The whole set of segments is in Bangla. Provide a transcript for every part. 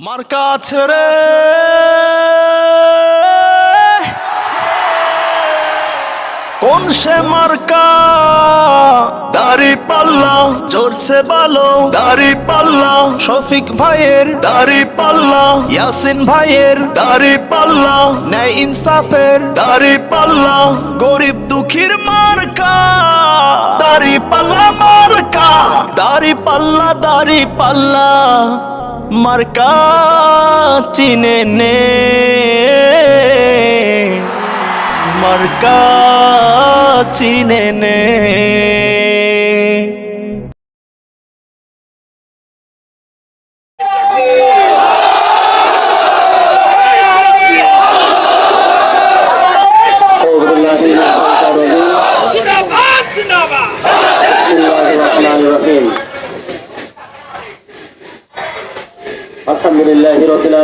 মার্কা আছে রে। কোন সে মার্কা? দাড়ি পাল্লা জোরছে বালো। দাড়ি পাল্লা, শফিক ভাইয়ের দাড়ি পাল্লা। ইয়াসিন ভাইয়ের দাড়ি পাল্লা। ন্যায় ইনসাফের দাড়ি পাল্লা। গরিব দুঃখীর মার্কা। দাড়ি পাল্লা মার্কা। দাড়ি পাল্লা দাড়ি পাল্লা। মার্কা চিনে নে মার্কা চিনে নে।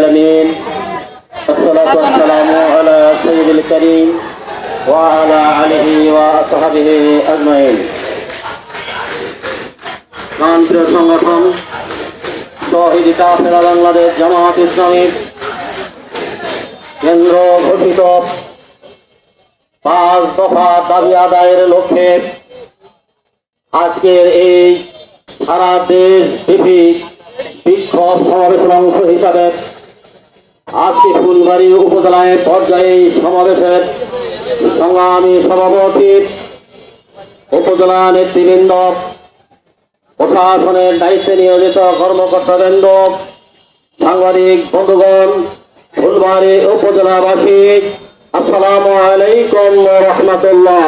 العالمين الصلاة والسلام على سيد الكريم وعلى آله وأصحابه أجمعين প্রিয় সংগঠন শহীদ কাফেরা বাংলাদেশ জামাত ইসলামী কেন্দ্র ঘোষিত পাঁচ দফা দাবি আদায়ের লক্ষ্যে আজকের এই সারা দেশ ব্যাপী বিক্ষোভ সমাবেশের অংশ হিসাবে আজকে ফুলবাড়ি উপজেলায় পর্যায়ে সমাবেশের সংগ্রামী সভাপতি উপজেলা নেতৃবৃন্দ, প্রশাসনের দায়িত্বে নিয়োজিত কর্মকর্তাবৃন্দ, সাংবাদিক বন্ধুগণ, ফুলবাড়ি উপজেলাবাসী, আসসালামু আলাইকুম রহমতুল্লাহ।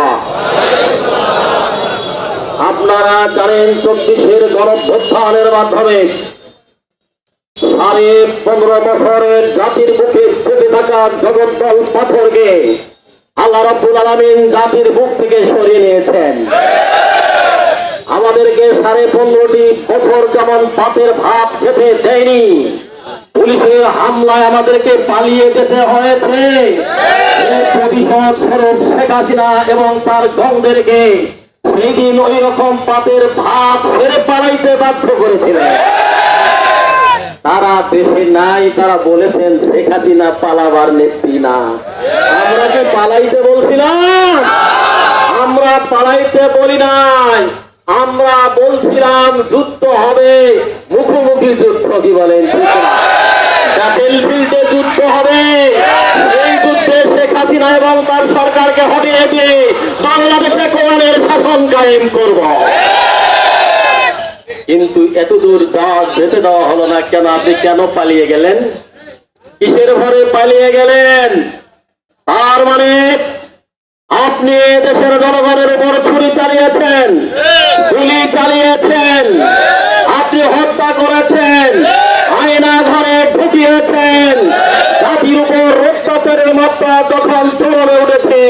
আপনারা জানেন চব্বিশের গণভ্যুত্থানের মাধ্যমে সাড়ে পনেরো বছরের জাতির বুকে চেপে থাকা জগদ্দল পাথরকে আল্লাহ রব্বুল আলমিন জাতির বুক থেকে সরিয়ে নিয়েছেন। আমাদেরকে সাড়ে পনেরোটি বছর যেমন পাপের ভাব চেপে দেয়নি, পুলিশের হামলায় আমাদেরকে পালিয়ে যেতে হয়েছে। এবং তার গঙ্গদেরকে সেই দিন ওই রকম পাপের ভাব ছেড়ে পালাইতে বাধ্য করেছিলেন। তারা দেশে নাই, তারা বলেছেন শেখ হাসিনা পালাবার নেত্রী না। আমরা কি পালাইতে বলছিলাম। আমরা পালাইতে বলি নাই। আমরা বলছিলাম, যুদ্ধ হবে। মুখোমুখি যুদ্ধ কি বলেন? যুদ্ধ হবে এই যুদ্ধে শেখ হাসিনা এবং তার সরকারকে হটিয়ে দিয়ে বাংলাদেশে কোরআনের শাসন কায়েম করব। কিন্তু এত দূর যাওয়া যেতে দেওয়া হলো না। কেন আপনি কেন পালিয়ে গেলেন? কিসের ভরে পালিয়ে গেলেন? তার মানে আপনি দেশের জনগণের উপর ছুরি চালিয়েছেন। গুলি চালিয়েছেন। আপনি হত্যা করেছেন। আয়না ঘরে ঢুকিয়েছেন। জাতির উপর অত্যাচারের মাত্রা যখন চরমে উঠেছে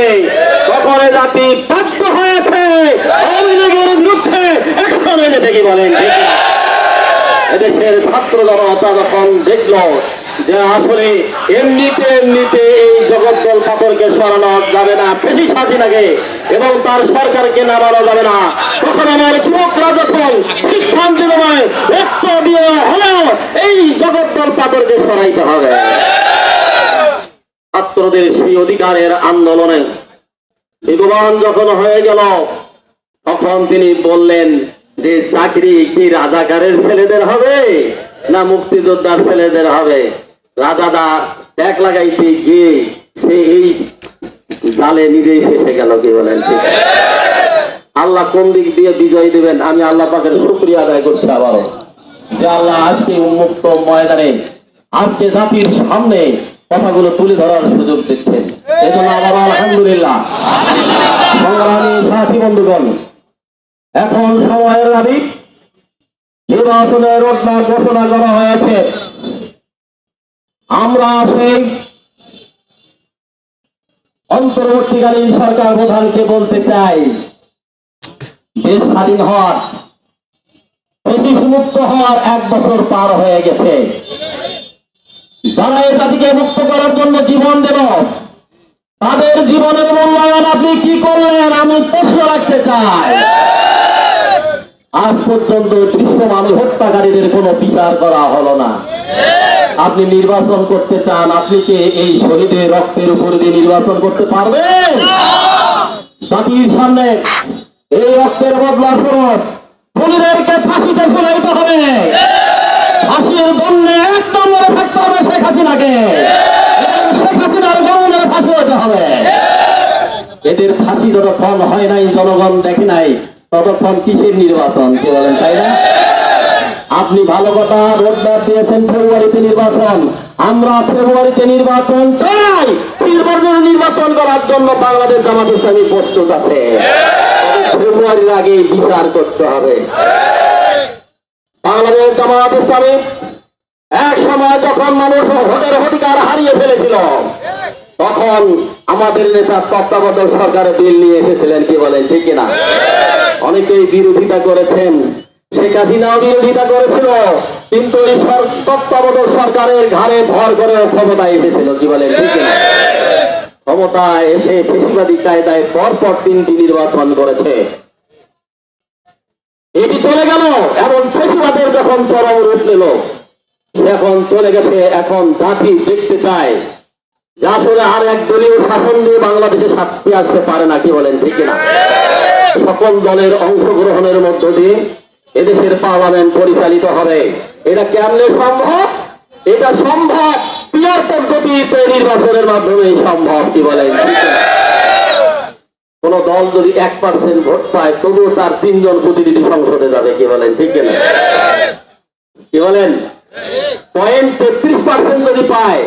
তখন জাতি বাধ্য হয়েছে। আওয়ামী লীগের বিরুদ্ধে একশনে যেতে কি বলেন? এদেশের ছাত্র জনতা যখন দেখল যে আসলে এমনিতে এমনিতে এই জগদ্দল পাথরকে সরানো যাবে না। পেশি স্বাধীনাকে এবং তার সরকারকে নামানো যাবে না। তখন আমার যুবকরা যখন সিদ্ধান্ত নেয় রক্ত দিয়ে হলেও এই জগদ্দল পাথরকে সরাইতে হবে। ছাত্রদের সেই অধিকারের আন্দোলনে বেগবান যখন হয়ে গেল, তখন তিনি বললেন যে চাকরি কি রাজাকারের ছেলেদের হবে না মুক্তিযোদ্ধার ছেলেদের হবে? রাজাদা এক লাগাইতে গিয়ে সে এই জালে নিজেই ফেসে গেল, কি বলেন আল্লাহ কোন দিক দিয়ে বিজয় দিবেন, আমি আল্লাহ পাকের শুক্রিয়া আদায় করছি আবারও। যে আল্লাহ আজকে উন্মুক্ত ময়দানে, আজকে জাতির সামনে কথাগুলো তুলে ধরার সুযোগ দিচ্ছেন। এই জন্য আবার আলহামদুলিল্লাহ সাথী বন্ধুগণ এখন সময়ের দাবি। নির্বাচনের রোডম্যাপ ঘোষণা করা হয়েছে। আমরা সেই অন্তর্বর্তীকালীন সরকার প্রধানকে বলতে চাই, দেশ স্বাধীন হওয়ার ব্রিটিশ মুক্ত হওয়ার এক বছর পার হয়ে গেছে। যারা এ জাতিকে মুক্ত করার জন্য জীবন দেব, তাদের জীবনের মূল্যায়ন আপনি কি করলেন? আমি প্রশ্ন রাখতে চাই। আজ পর্যন্ত দৃশ্যমান হত্যাকারীদের কোনো বিচার করা হলো না। আপনি নির্বাচন করতে চান, আপনি কি এই শহীদের রক্তের উপর দিয়ে নির্বাচন করতে পারবেন? জাতির সামনে এই রক্তের বদলা স্বরূপ খুনিদেরকে ফাঁসিতে ঝুলাইতে হবে। ফাঁসির জন্য এক নম্বরে থাকতে হবে শেখ হাসিনাকে। শেখ হাসিনার গরমের ফাঁসি হতে হবে। এদের ফাঁসি যতক্ষণ হয় নাই, জনগণ দেখে নাই ততক্ষণ কিসের নির্বাচন? কি বলেন, তাই না? আপনি ভালো কথা রোডম্যাপ দিয়েছেন, ফেব্রুয়ারিতে নির্বাচন। আমরা ফেব্রুয়ারিতে নির্বাচন চাই। নির্বাচন নির্বাচন করার জন্য বাংলাদেশ জামাত ইসলামী প্রস্তুত আছে। ফেব্রুয়ারির আগে বিচার করতে হবে। বাংলাদেশ জামাত ইসলামী এক সময় যখন মানুষ ভোটের অধিকার হারিয়ে ফেলেছিল, তখন আমাদের নেতা তত্ত্বাবধায়ক সরকারের বিল নিয়ে এসেছিলেন, কি বলেন, ঠিক কিনা? অনেকেই বিরোধিতা করেছেন। শেখ হাসিনাও বিরোধিতা করেছিল, কিন্তু এই তত্ত্বাবধায়ক সরকারের ঘাড়ে ভর করে ক্ষমতায় এসেছিল, কি বলেন? ক্ষমতায় এসে ফেসিবাদী কায়দায় পরপর তিনটি নির্বাচন করেছে। এটি চলে গেল, এমন ফেসিবাদের যখন চরম রূপ নিল এখন চলে গেছে, এখন জাতি দেখতে চায়। যা আসলে আর এক দলীয় শাসন দিয়ে বাংলাদেশে সাক্ষী আসতে পারে না, কি বলেন? ঠিক না সকল দলের অংশগ্রহণের মধ্য দিয়ে এদেশের পার্লামেন্ট পরিচালিত হবে। এটা কেমনে সম্ভব? এটা সম্ভব পিয়ার পদ্ধতিতে নির্বাচনের মাধ্যমে সম্ভব, কি বলেন? কোন দল যদি এক পার্সেন্ট ভোট পায়, তবুও তার তিনজন প্রতিনিধি সংসদে যাবে, কি বলেন? ঠিক না কি বলেন? পয়েন্ট তেত্রিশ পার্সেন্ট যদি পায়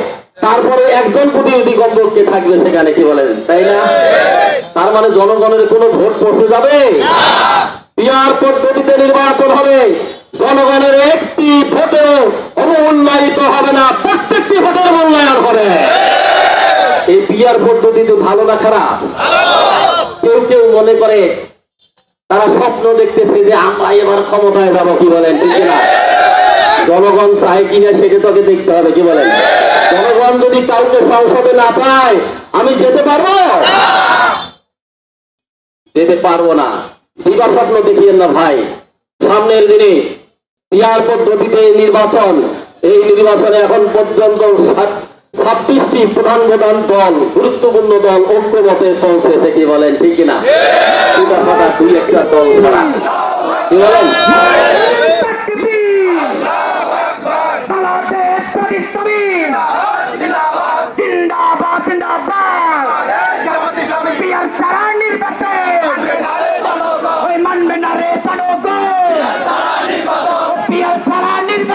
তারপরে একজন প্রতিনিধি কমপক্ষে থাকবে সেখানে কি বলেন? তাই না? তার মানে জনগণের কোনো ভোট পৌঁছে যাবে? পিয়ার পদ্ধতিতে নির্বাচন হবে। জনগণের একটি ভোটেও অবমূল্যায়িত হবে না। প্রত্যেকটি ভোটের মূল্যায়ন হবে। এই পিয়ার পদ্ধতি তো ভালো না খারাপ? কেউ কেউ মনে করে, তারা স্বপ্ন দেখতেছে যে আমরা এবার ক্ষমতায় যাব, কি বলেন? জনগণ চায় কিনা সেটা তোকে দেখতে হবে, কি বলেন? জনগণ যদি কাউকে সংসদে না চায় আমি যেতে পারব? যেতে পারব না। দিবা স্বপ্ন দেখিয়েন না ভাই। সামনের দিনে পিয়ার পদ্ধতিতে নির্বাচন, এই নির্বাচনে এখন পর্যন্ত ছাব্বিশটি প্রধান প্রধান দল, গুরুত্বপূর্ণ দল ঐক্যমতে পৌঁছেছে কি বলেন, ঠিক কিনা? দুই একটা দল ছাড়া। কি বলেন বাংলাদেশ পরিশ্রমী জিন্দাবাদ জিন্দাবাদ পিয়ার ছাড়া নির্বাচন ওই মানবে না রে জনগণ পিয়ার